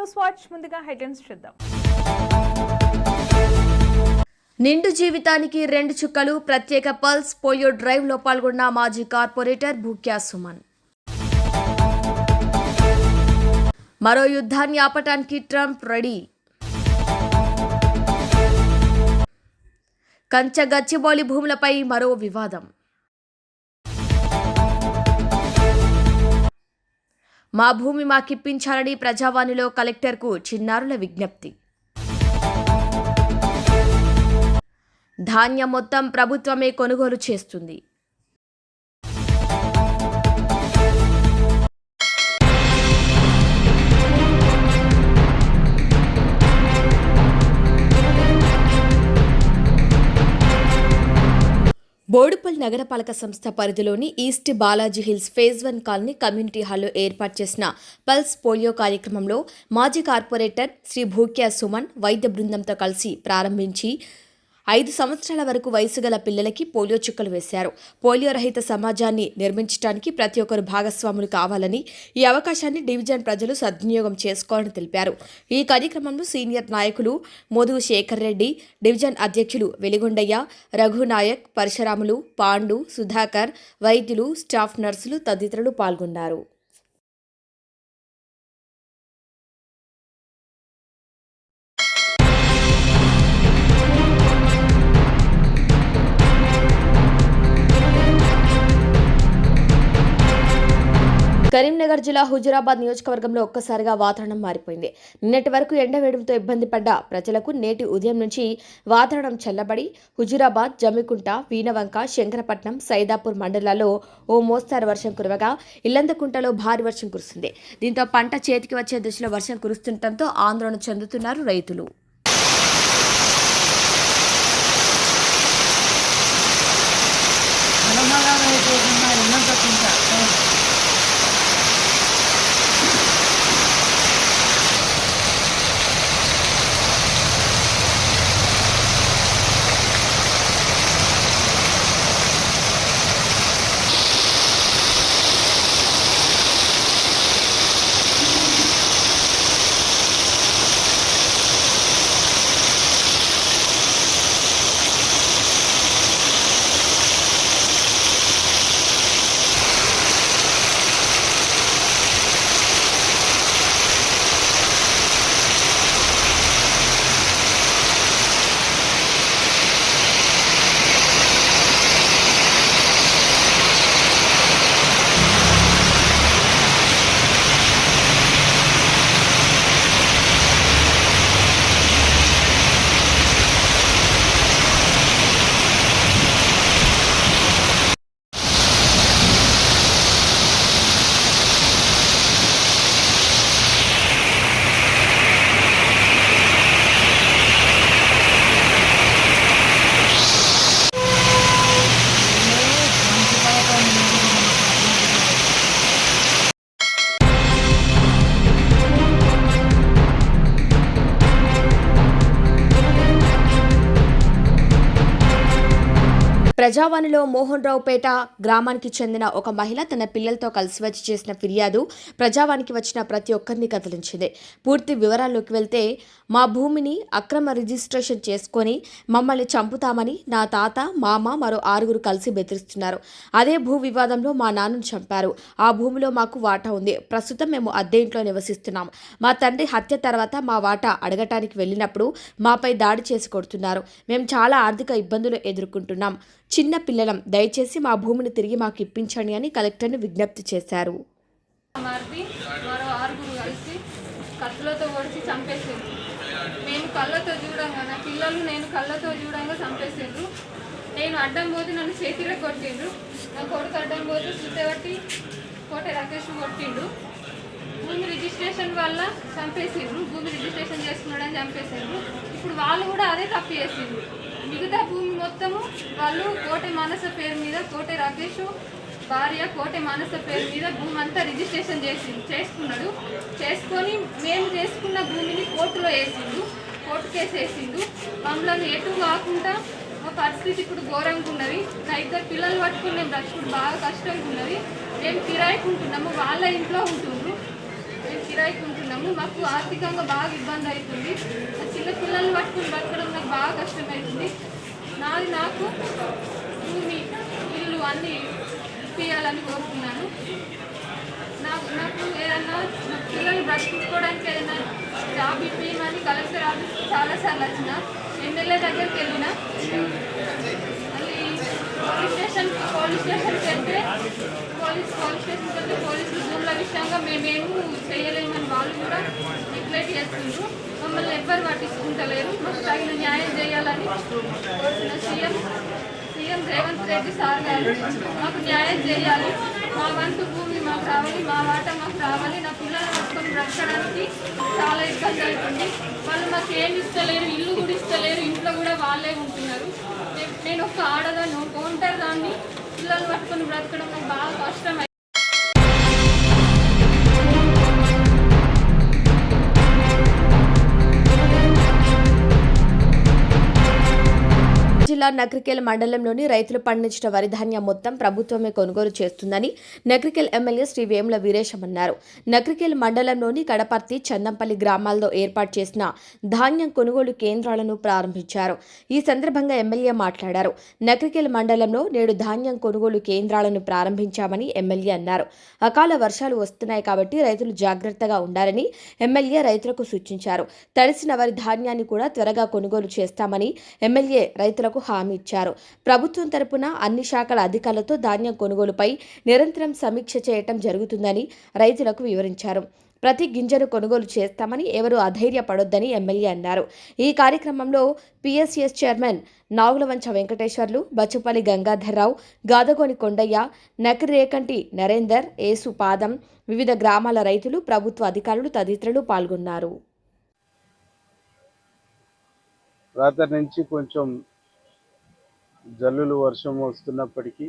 News watch ముందుగా headlines చూద్దాం. నిండు జీవితానికి రెండు చుక్కలు ప్రత్యేక పల్స్ పోలియో డ్రైవ్లో పాల్గొన్న మాజీ కార్పొరేటర్ భూక్యా సుమన్. మరో యుద్ధాన్ని ఆపటానికి ట్రంప్ రెడీ. కంచ గచ్చిబౌలి భూములపై మరో వివాదం. మా భూమి మాకిప్పించాలని ప్రజావాణిలో కలెక్టర్కు చిన్నారుల విజ్ఞప్తి. ధాన్యం మొత్తం ప్రభుత్వమే కొనుగోలు చేస్తుంది. బోడుపల్ నగరపాలక సంస్థ పరిధిలోని east Balaji hills phase one colony community హాల్లో ఏర్పాటు చేసిన పల్స్ పోలియో కార్యక్రమంలో మాజీ కార్పొరేటర్ శ్రీ భూక్యా సుమన్ వైద్య బృందంతో కలిసి ప్రారంభించి ఐదు సంవత్సరాల వరకు వయసు గల పిల్లలకి పోలియో చుక్కలు వేశారు. పోలియో రహిత సమాజాన్ని నిర్మించడానికి ప్రతి ఒక్కరు భాగస్వాములు కావాలని ఈ అవకాశాన్ని డివిజన్ ప్రజలు సద్వినియోగం చేసుకోవాలని తెలిపారు. ఈ కార్యక్రమంలో సీనియర్ నాయకులు మోదుగు శేఖర్ రెడ్డి డివిజన్ అధ్యక్షులు వెలిగొండయ్య రఘునాయక్ పరశురాములు పాండు సుధాకర్ వైద్యులు స్టాఫ్ నర్సులు తదితరులు పాల్గొన్నారు. కరీంనగర్ జిల్లా హుజురాబాద్ నియోజకవర్గంలో ఒక్కసారిగా వాతావరణం మారిపోయింది. నిన్నటి వరకు ఎండవేయడంతో ఇబ్బంది పడ్డ ప్రజలకు నేటి ఉదయం నుంచి వాతావరణం చల్లబడి హుజురాబాద్ జమ్మికుంట వీణవంక శంకరపట్నం సైదాపూర్ మండలాల్లో ఓ మోస్తారు వర్షం కురవగా ఇల్లందకుంటలో భారీ వర్షం కురుస్తుంది. దీంతో పంట చేతికి వచ్చే దిశలో వర్షం కురుస్తుండటంతో ఆందోళన చెందుతున్నారు రైతులు. ప్రజావాణిలో మోహన్ రావుపేట గ్రామానికి చెందిన ఒక మహిళ తన పిల్లలతో కలిసి వచ్చి చేసిన ఫిర్యాదు ప్రజావానికి వచ్చిన ప్రతి ఒక్కరిని కదిలించింది. పూర్తి వివరాల్లోకి వెళ్తే మా భూమిని అక్రమ రిజిస్ట్రేషన్ చేసుకొని మమ్మల్ని చంపుతామని నా తాత మామ మరో ఆరుగురు కలిసి బెదిరిస్తున్నారు. అదే భూ వివాదంలో మా నాన్నను చంపారు. ఆ భూమిలో మాకు వాటా ఉంది. ప్రస్తుతం మేము అద్దె ఇంట్లో నివసిస్తున్నాం. మా తండ్రి హత్య తర్వాత మా వాటా అడగటానికి వెళ్ళినప్పుడు మాపై దాడి చేసి కొడుతున్నారు. మేము చాలా ఆర్థిక ఇబ్బందులు ఎదుర్కొంటున్నాం. చిన్న పిల్లలం దయచేసి మా భూమిని తిరిగి మాకు ఇప్పించండి అని కలెక్టర్ను విజ్ఞప్తి చేశారు. మరో ఆరుగురు కలిసి కత్తులతో పొడిచి చంపేసిండ్రు. మేము కళ్ళతో చూడంగా నా పిల్లలు నేను కళ్ళతో చూడంగా చంపేసిండ్రు. నేను అడ్డం పోతే నన్ను చేతిలో కొట్టిండ్రు. నా కొడుకు అడ్డం పోతే సుత్తబట్టి కోట రాకేష్ కొట్టిండు భూమి రిజిస్ట్రేషన్ వల్ల చంపేసిండ్రు. భూమి రిజిస్ట్రేషన్ చేసుకున్నాడని చంపేసిండ్రు. ఇప్పుడు వాళ్ళు కూడా అదే తప్పు చేసిండ్రు. మిగతా భూమి మొత్తము వాళ్ళు కోటె మానస పేరు మీద కోటె రాకేష్ భార్య కోటె మానస పేరు మీద భూమి అంతా రిజిస్ట్రేషన్ చేసి చేసుకున్నాడు చేసుకొని మేము చేసుకున్న భూమిని కోర్టులో వేసిండు. కోర్టు కేసు వేసిండు. మమ్మల్ని ఎటు కాకుండా మా పరిస్థితి ఇప్పుడు ఘోరంగా ఉన్నది. నా ఇద్దరు పిల్లలు పట్టుకుని మేము రక్షకుడు బాగా కష్టంగా ఉన్నది. మేము కిరాయికి ఉంటున్నాము. వాళ్ళ ఇంట్లో ఉంటుండ్రు. మేము కిరాయికి ఉంటున్నాము. మాకు ఆర్థికంగా బాగా ఇబ్బంది అవుతుంది. ఆ పిల్లల్ని పట్టుకుని బతకడం నాకు బాగా కష్టమవుతుంది నాది నాకు భూమి ఇల్లు అన్నీ ఇప్పించాలని కోరుతున్నాను నాకు నాకు ఏదన్నా నా పిల్లలు బ్రతుకుకోవడానికి ఏదైనా జాబ్ ఇప్పించమని కలెక్టర్ ఆఫీస్ చాలాసార్లు వచ్చిన ఎమ్మెల్యే దగ్గరికి వెళ్ళిన మళ్ళీ పోలీస్ స్టేషన్ పోలీస్ స్టేషన్కి వెళ్తే పోలీస్ పోలీస్ స్టేషన్కి వెళ్తే పోలీసులు భూముల విషయంగా మేమేమి చేయలేమని వాళ్ళు కూడా నెగ్లెక్ట్ చేస్తుండ్రు. మమ్మల్ని ఎవ్వరు పట్టించుకుంటలేరు. మాకు తగిన న్యాయం చేయాలని కోరుతున్న CM CM Revanth Reddy sir గారు. మాకు న్యాయం చేయాలి. మా వంతు భూమి మాకు రావాలి. మా వాట మాకు రావాలి. నా పిల్లలు పట్టుకొని బ్రతకడానికి చాలా ఇబ్బంది అవుతుంది. వాళ్ళు మాకు ఏమి ఇస్తలేరు ఇల్లు కూడా ఇస్తలేరు. ఇంట్లో కూడా వాళ్ళే ఉంటున్నారు. నేను ఒక ఆడదాన్ని ఒక ఒంటరి దాన్ని పిల్లలు పట్టుకొని బ్రతకడం నాకు బాగా కష్టం జిల్లా నగరికెల్ మండలంలోని రైతులు పండించిన వరి ధాన్యం మొత్తం ప్రభుత్వమే కొనుగోలు చేస్తుందని నగరికెల్ ఎమ్మెల్యే శ్రీ వేముల వీరేశం అన్నారు. నగరికెల్ మండలంలోని కడపర్తి చందంపల్లి గ్రామాల్లో ఏర్పాటు చేసిన ధాన్యం కొనుగోలు కేంద్రాలను ప్రారంభించారు. ఈ సందర్భంగా ఎమ్మెల్యే మాట్లాడారు. నగరికెల్ మండలంలో నేడు ధాన్యం కొనుగోలు కేంద్రాలను ప్రారంభించామని ఎమ్మెల్యే అన్నారు. అకాల వర్షాలు వస్తున్నాయి కాబట్టి రైతులు జాగ్రత్తగా ఉండాలని ఎమ్మెల్యే రైతులకు సూచించారు. తడిసిన వరి ధాన్యాన్ని కూడా త్వరగా కొనుగోలు చేస్తామని ఎమ్మెల్యే రైతులకు హామీ హామీ ఇచ్చారు. ప్రభుత్వం తరపున అన్ని శాఖల అధికారులతో ధాన్యం కొనుగోలుపై నిరంతరం సమీక్ష చేయటం జరుగుతుందని రైతులకు వివరించారు. ప్రతి గింజను కొనుగోలు చేస్తామని ఎవరూ అధైర్యపడొద్దని ఎమ్మెల్యే అన్నారు. ఈ కార్యక్రమంలో పిఎస్ఎస్ చైర్మన్ నాగులవంచ వెంకటేశ్వర్లు బచ్చుపల్లి గంగాధర్రావు గాదగోని కొండయ్య నకిరేకంటి నరేందర్ ఏసు పాదం వివిధ గ్రామాల రైతులు ప్రభుత్వ అధికారులు తదితరులు పాల్గొన్నారు. రాత్రి నుంచి కొంచెం జల్లులు వర్షం వస్తున్నప్పటికీ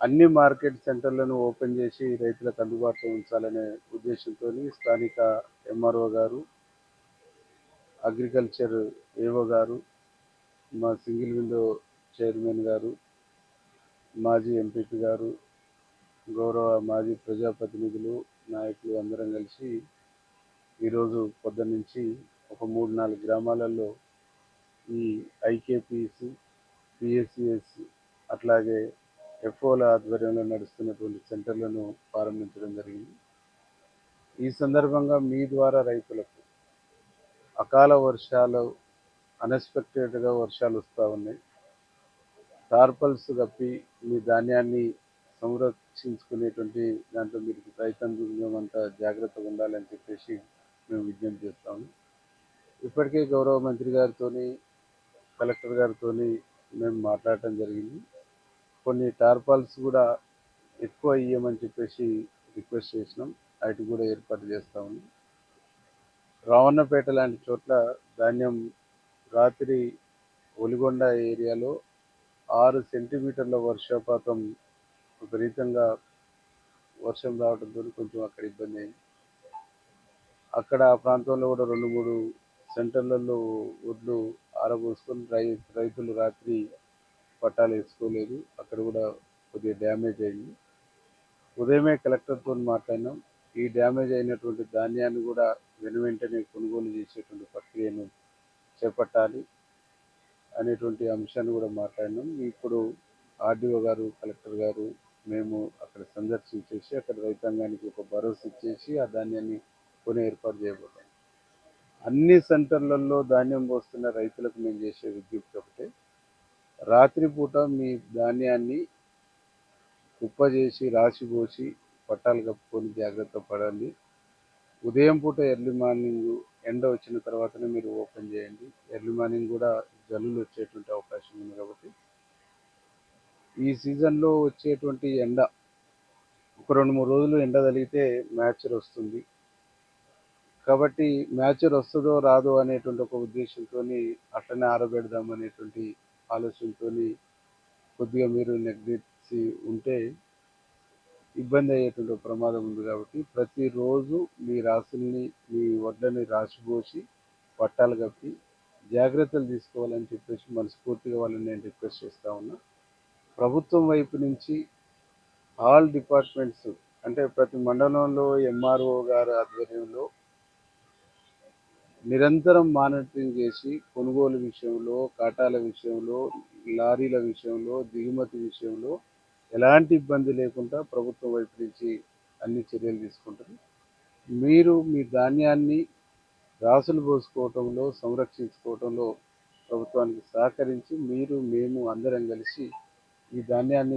అన్ని మార్కెట్ సెంటర్లను ఓపెన్ చేసి రైతులకు అందుబాటులో ఉంచాలనే ఉద్దేశంతో స్థానిక ఎంఆర్ఓ గారు అగ్రికల్చర్ ఏఓ గారు మా సింగిల్ విండో చైర్మన్ గారు మాజీ ఎంపీపీ గారు గౌరవ మాజీ ప్రజాప్రతినిధులు నాయకులు అందరం కలిసి ఈరోజు పొద్దున్న ఒక మూడు నాలుగు గ్రామాలలో ఈ ఐకేపిఎస్ పిఎస్సిఎస్ అట్లాగే ఎఫ్ఓల ఆధ్వర్యంలో నడుస్తున్నటువంటి సెంటర్లను ప్రారంభించడం జరిగింది. ఈ సందర్భంగా మీ ద్వారా రైతులకు అకాల వర్షాలు అన్ఎక్స్పెక్టెడ్గా వర్షాలు వస్తూ ఉన్నాయి. టార్పల్స్ కప్పి మీ ధాన్యాన్ని సంరక్షించుకునేటువంటి దాంట్లో మీరు రైతాంగం అంతా జాగ్రత్తగా ఉండాలని చెప్పేసి మేము విజ్ఞప్తి చేస్తాము ఇప్పటికే గౌరవ మంత్రి గారితో కలెక్టర్ గారితో మేము మాట్లాడటం జరిగింది. కొన్ని టార్పాల్స్ కూడా ఎక్కువ ఇవ్వమని చెప్పేసి రిక్వెస్ట్ చేసినాం. వాటి కూడా ఏర్పాటు చేస్తామని రావణపేట రావన్నపేట లాంటి చోట్ల ధాన్యం రాత్రి ఒలిగొండ ఏరియాలో ఆరు సెంటీమీటర్ల వర్షపాతం విపరీతంగా వర్షం రావడంతో కొంచెం అక్కడ ఇబ్బంది అయింది. అక్కడ ఆ ప్రాంతంలో కూడా రెండు మూడు సెంటర్లలో ఒడ్లు ఆరబోసుకొని రై రైతులు రాత్రి పట్టాలు వేసుకోలేదు. అక్కడ కూడా కొద్దిగా డ్యామేజ్ అయింది. ఉదయమే కలెక్టర్తో మాట్లాడినాం. ఈ డ్యామేజ్ అయినటువంటి ధాన్యాన్ని కూడా వెను వెంటనే కొనుగోలు చేసేటువంటి ప్రక్రియను చేపట్టాలి అనేటువంటి అంశాన్ని కూడా మాట్లాడినాం. ఇప్పుడు ఆర్డీఓ గారు కలెక్టర్ గారు మేము అక్కడ సందర్శించేసి అక్కడ రైతాంగానికి ఒక భరోసా ఇచ్చేసి ఆ ధాన్యాన్ని కొని ఏర్పాటు చేయబోతాం అన్ని సెంటర్లలో ధాన్యం పోస్తున్న రైతులకు మేము చేసే విజ్ఞప్తి ఒకటే. రాత్రిపూట మీ ధాన్యాన్ని కుప్ప చేసి రాసి పోసి పట్టాలు కప్పుకొని జాగ్రత్త పడండి. ఉదయం పూట ఎర్లీ మార్నింగ్ ఎండ వచ్చిన తర్వాతనే మీరు ఓపెన్ చేయండి. ఎర్లీ మార్నింగ్ కూడా జల్లులు వచ్చేటువంటి అవకాశం ఉంది కాబట్టి. ఈ సీజన్లో వచ్చేటువంటి ఎండ ఒక రెండు మూడు రోజులు ఎండ తగిలితే మ్యాచర్ వస్తుంది. కాబట్టి మ్యాచర్ వస్తుందో రాదో అనేటువంటి ఒక ఉద్దేశంతో అట్లనే ఆరబెడదాం అనేటువంటి ఆలోచనతో కొద్దిగా మీరు నెగ్లెక్ట్సి ఉంటే ఇబ్బంది అయ్యేటువంటి ప్రమాదం ఉంది కాబట్టి ప్రతిరోజు మీ రాసుల్ని మీ వడ్లని రాసిపోసి పట్టాలు కప్పి జాగ్రత్తలు తీసుకోవాలని చెప్పేసి మనస్ఫూర్తిగా వాళ్ళని నేను రిక్వెస్ట్ చేస్తూ ఉన్నా. ప్రభుత్వం వైపు నుంచి ఆల్ డిపార్ట్మెంట్స్ అంటే ప్రతి మండలంలో ఎంఆర్ఓ గారు ఆధ్వర్యంలో నిరంతరం మానిటరింగ్ చేసి కొనుగోలు విషయంలో కాటాల విషయంలో లారీల విషయంలో దిగుమతి విషయంలో ఎలాంటి ఇబ్బంది లేకుండా ప్రభుత్వం వైపు నుంచి అన్ని చర్యలు తీసుకుంటుంది. మీరు మీ ధాన్యాన్ని రాసులు పోసుకోవటంలో సంరక్షించుకోవటంలో ప్రభుత్వానికి సహకరించి మీరు మేము అందరం కలిసి ఈ ధాన్యాన్ని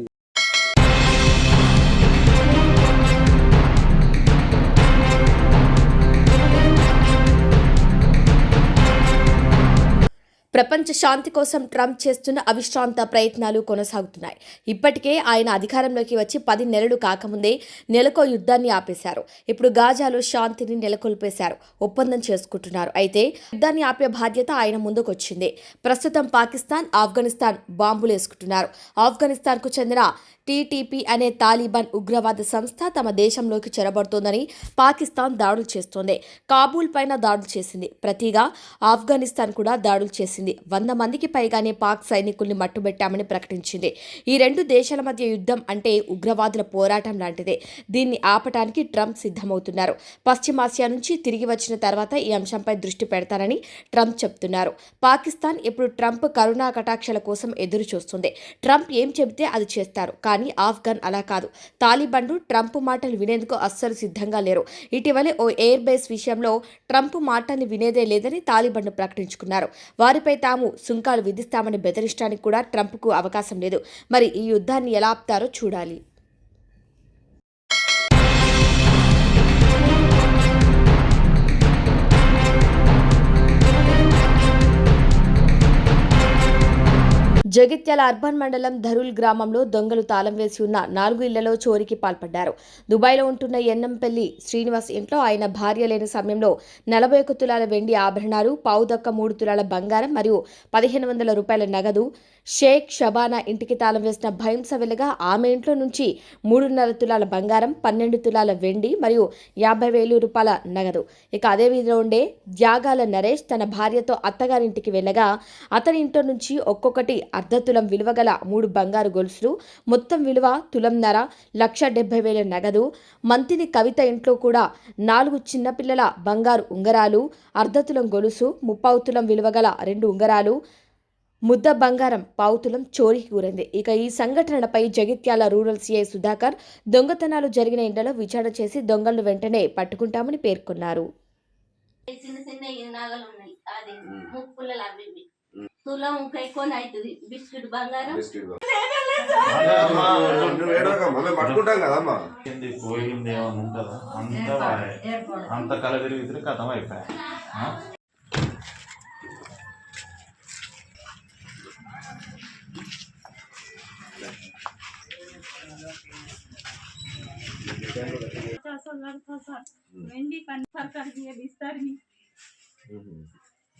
ప్రపంచ శాంతి కోసం ట్రంప్ చేస్తున్న అవిశ్రాంత ప్రయత్నాలు కొనసాగుతున్నాయి. ఇప్పటికే ఆయన అధికారంలోకి వచ్చి పది నెలలు కాకముందే నెలకో యుద్ధాన్ని ఆపేశారు. ఇప్పుడు గాజాలో శాంతిని నెలకొల్పేశారు. ఒప్పందం చేసుకుంటున్నారు. అయితే యుద్ధాన్ని ఆపే బాధ్యత ఆయన ముందుకొచ్చింది. ప్రస్తుతం పాకిస్తాన్ ఆఫ్ఘనిస్తాన్ బాంబులు వేసుకుంటున్నారు ఆఫ్ఘనిస్తాన్కు చెందిన టీటీపీ అనే తాలిబాన్ ఉగ్రవాద సంస్థ తమ దేశంలోకి చొరబడుతోందని పాకిస్తాన్ దాడులు చేస్తోంది. కాబూల్ పైన దాడులు చేసింది. ప్రతిగా ఆఫ్ఘనిస్తాన్ కూడా దాడులు చేసింది. వంద మందికి పైగానే పాక్ సైనికుల్ని మట్టుబెట్టామని ప్రకటించింది. ఈ రెండు దేశాల మధ్య యుద్ధం అంటే ఉగ్రవాదుల పోరాటం లాంటిదే. దీన్ని ఆపటానికి ట్రంప్ సిద్ధమవుతున్నారు. పశ్చిమాసియా నుంచి తిరిగి వచ్చిన తర్వాత ఈ అంశంపై దృష్టి పెడతారని ట్రంప్ చెప్తున్నారు. పాకిస్తాన్ ఇప్పుడు ట్రంప్ కరుణా కటాక్షల కోసం ఎదురు చూస్తుంది ట్రంప్ ఏం చెబితే అది చేస్తారు. కానీ ఆఫ్ఘన్ అలా కాదు. తాలిబన్లు ట్రంప్ మాటలు వినేందుకు అస్సలు సిద్ధంగా లేరు. ఇటీవలే ఓ ఎయిర్ బేస్ విషయంలో ట్రంప్ మాటల్ని వినేదే లేదని తాలిబన్ను ప్రకటించుకున్నారు. వారిపై తాము సుంకాలు విధిస్తామని బెదిరించడానికి కూడా ట్రంప్కు అవకాశం లేదు. మరి ఈ యుద్ధాన్ని ఎలా ఆపుతారో చూడాలి. జగిత్యాల అర్బన్ మండలం ధరుల్ గ్రామంలో దొంగలు తాళం వేసి ఉన్న నాలుగు ఇళ్ళలో చోరీకి పాల్పడ్డారు. దుబాయ్లో ఉంటున్న ఎన్నంపల్లి శ్రీనివాస్ ఇంట్లో ఆయన భార్య లేని సమయంలో నలభై ఒక్క తులాల వెండి ఆభరణాలు పావుదక్క మూడు తులాల బంగారం మరియు పదిహేను వందల రూపాయల నగదు షేక్ షబానా ఇంటికి తాళం వేసిన భయంస వెలుగా ఆమె ఇంట్లో నుంచి మూడున్నర తులాల బంగారం పన్నెండు తులాల వెండి మరియు యాభై వేలు రూపాయల నగదు. ఇక అదే వీధిలో ఉండే త్యాగాల నరేష్ తన భార్యతో అత్తగారింటికి వెళ్ళగా అతని ఇంట్లో నుంచి ఒక్కొక్కటి అర్ధ తులం విలువ గల మూడు బంగారు గొలుసులు. మొత్తం విలువ తులంన్నర లక్ష డెబ్బై వేల నగదు. మంతిని కవిత ఇంట్లో కూడా నాలుగు చిన్నపిల్లల బంగారు ఉంగరాలు. అర్ధ తులం గొలుసు ముప్పావు తులం విలువ గల రెండు ఉంగరాలు. ముద్ద బంగారం పావుతులం చోరీకి గురైంది. ఇక ఈ సంఘటనపై జగిత్యాల రూరల్ సీఐ సుధాకర్ దొంగతనాలు జరిగిన ఇండ్లలో విచారణ చేసి దొంగలను వెంటనే పట్టుకుంటామని పేర్కొన్నారు. చిన్న చిన్న ఉన్నాయి. అది ముక్కులలో అవి తులం ఎక్కువ అవుతుంది బిస్కెట్ బంగారం నువ్వు ఏడవకమ్మా మేము పట్టుకుంటాం కదమ్మా ఏంది పోయింది ఏమైనా ఉంటుందా అంత వాడే. అంత కల తిరిగి కథం అయిపోయా ఆ? ऐसा लड़का था मेहंदी कन्फर कर दिए बिस्तर में तो सब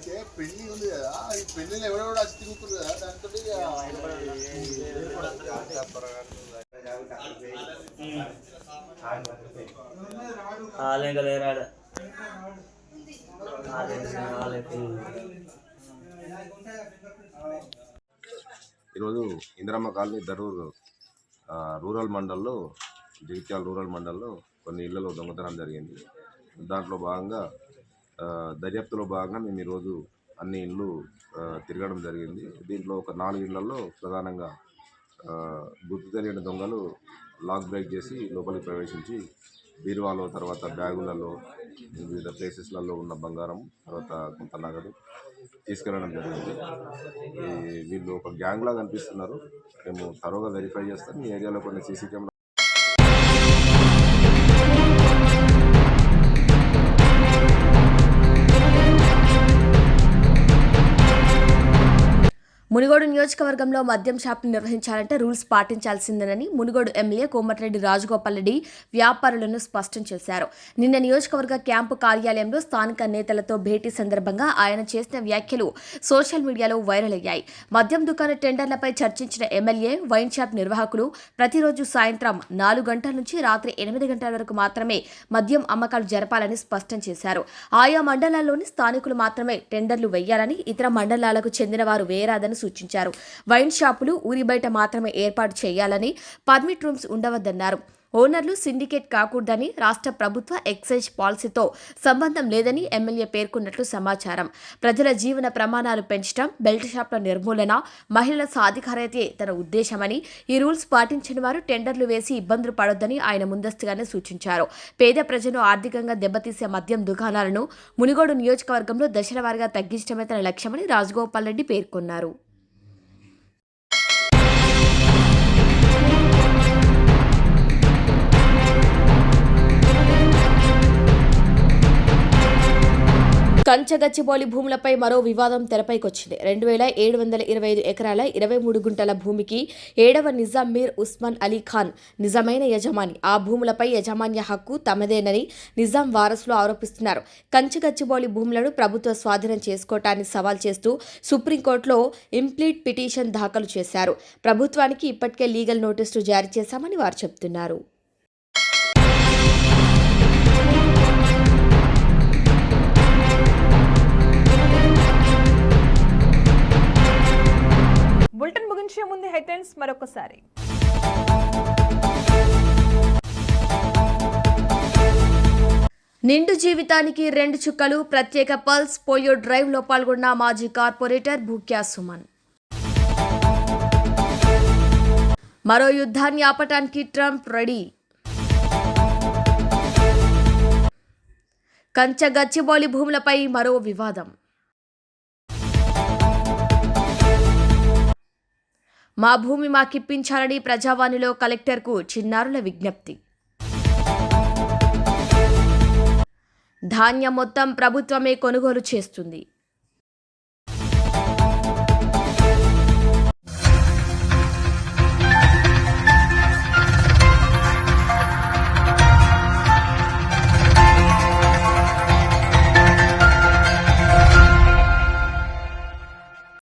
అయితే పెళ్ళి ఉంది కదా ఈ పెళ్ళిలో ఎవడెవడు వచ్చి తిరుగుతుంది కదా దాంతో ఈరోజు ఇందిరమ్మ కాలనీ దరూర్ ఆ, రూరల్ మండల్లో జగిత్యాల రూరల్ మండల్లో కొన్ని ఇళ్ళలో దొంగతనం జరిగింది. దాంట్లో భాగంగా దర్యాప్తులో భాగంగా మేము ఈరోజు అన్ని ఇండ్లు తిరగడం జరిగింది. దీంట్లో ఒక నాలుగు ఇళ్ళలో ప్రధానంగా గుర్తు తెలియని దొంగలు లాక్ బ్రేక్ చేసి లోపలికి ప్రవేశించి బీరువాలో తర్వాత బ్యాగులలో వివిధ ప్లేసెస్లలో ఉన్న బంగారం తర్వాత కొంత నగదు తీసుకెళ్ళడం జరిగింది. వీళ్ళు ఒక గ్యాంగ్లా కనిపిస్తున్నారు మేము తరోగా వెరిఫై చేస్తాం. ఈ ఏరియాలో కొన్ని సీసీ కెమెరా మునుగోడు నియోజకవర్గంలో మద్యం షాపులు నిర్వహించాలంటే రూల్స్ పాటించాల్సిందేనని మునుగోడు ఎమ్మెల్యే కోమటిరెడ్డి రాజగోపాల్ రెడ్డి వ్యాపారులను స్పష్టం చేశారు. నిన్న నియోజకవర్గ క్యాంపు కార్యాలయంలో స్థానిక నేతలతో భేటీ సందర్భంగా ఆయన చేసిన వ్యాఖ్యలు సోషల్ మీడియాలో వైరల్ అయ్యాయి. మద్యం దుకాణ టెండర్లపై చర్చించిన ఎమ్మెల్యే వైన్ షాప్ నిర్వాహకులు ప్రతిరోజు సాయంత్రం నాలుగు గంటల నుంచి రాత్రి ఎనిమిది గంటల వరకు మాత్రమే మద్యం అమ్మకాలు జరపాలని స్పష్టం చేశారు. ఆయా మండలాల్లోని స్థానికులు మాత్రమే టెండర్లు వేయాలని ఇతర మండలాలకు చెందిన వారు వేయరాదని సూచించారు సూచించారు. వైన్ షాపులు ఊరి బయట మాత్రమే ఏర్పాటు చేయాలని పర్మిట్ రూమ్స్ ఉండవద్దన్నారు. ఓనర్లు సిండికేట్ కాకూడదని రాష్ట్ర ప్రభుత్వ ఎక్సైజ్ పాలసీతో సంబంధం లేదని ఎమ్మెల్యే పేర్కొన్నట్లు సమాచారం. ప్రజల జీవన ప్రమాణాలు పెంచడం బెల్ట్ షాప్ల నిర్మూలన మహిళల సాధికారతే తన ఉద్దేశమని ఈ రూల్స్ పాటించని వారు టెండర్లు వేసి ఇబ్బందులు పడొద్దని ఆయన ముందస్తుగానే సూచించారు. పేద ప్రజలు ఆర్థికంగా దెబ్బతీసే మద్యం దుకాణాలను మునిగోడు నియోజకవర్గంలో దశల వారీగా తగ్గించడమే తన లక్ష్యమని రాజగోపాల్ రెడ్డి పేర్కొన్నారు. కంచగచ్చిబౌలి భూములపై మరో వివాదం తెరపైకొచ్చింది. రెండు వేల ఏడు వందల ఇరవై ఐదు ఎకరాల ఇరవై మూడు గుంటల భూమికి ఏడవ నిజాం మీర్ ఉస్మాన్ అలీ ఖాన్ నిజమైన యజమాని. ఆ భూములపై యజమాన్య హక్కు తమదేనని నిజాం వారసులు ఆరోపిస్తున్నారు. కంచగచ్చిబౌలి భూములను ప్రభుత్వ స్వాధీనం చేసుకోవటాన్ని సవాల్ చేస్తూ సుప్రీంకోర్టులో ఇంప్లీట్ పిటిషన్ దాఖలు చేశారు. ప్రభుత్వానికి ఇప్పటికే లీగల్ నోటీసులు జారీ చేశామని వారు చెబుతున్నారు మరొకసారి. నిండు జీవితానికి రెండు చుక్కలు ప్రత్యేక పల్స్ పోలియో డ్రైవ్లో పాల్గొన్న మాజీ కార్పొరేటర్ భూక్యా సుమన్. మరో యుద్ధాన్ని ఆపటానికి ట్రంప్ రెడీ. కంచ గచ్చిబౌలి భూములపై మరో వివాదం. మా భూమి మాకిప్పించాలని ప్రజావాణిలో కలెక్టర్కు చిన్నారుల విజ్ఞప్తి. ధాన్యం మొత్తం ప్రభుత్వమే కొనుగోలు చేస్తుంది.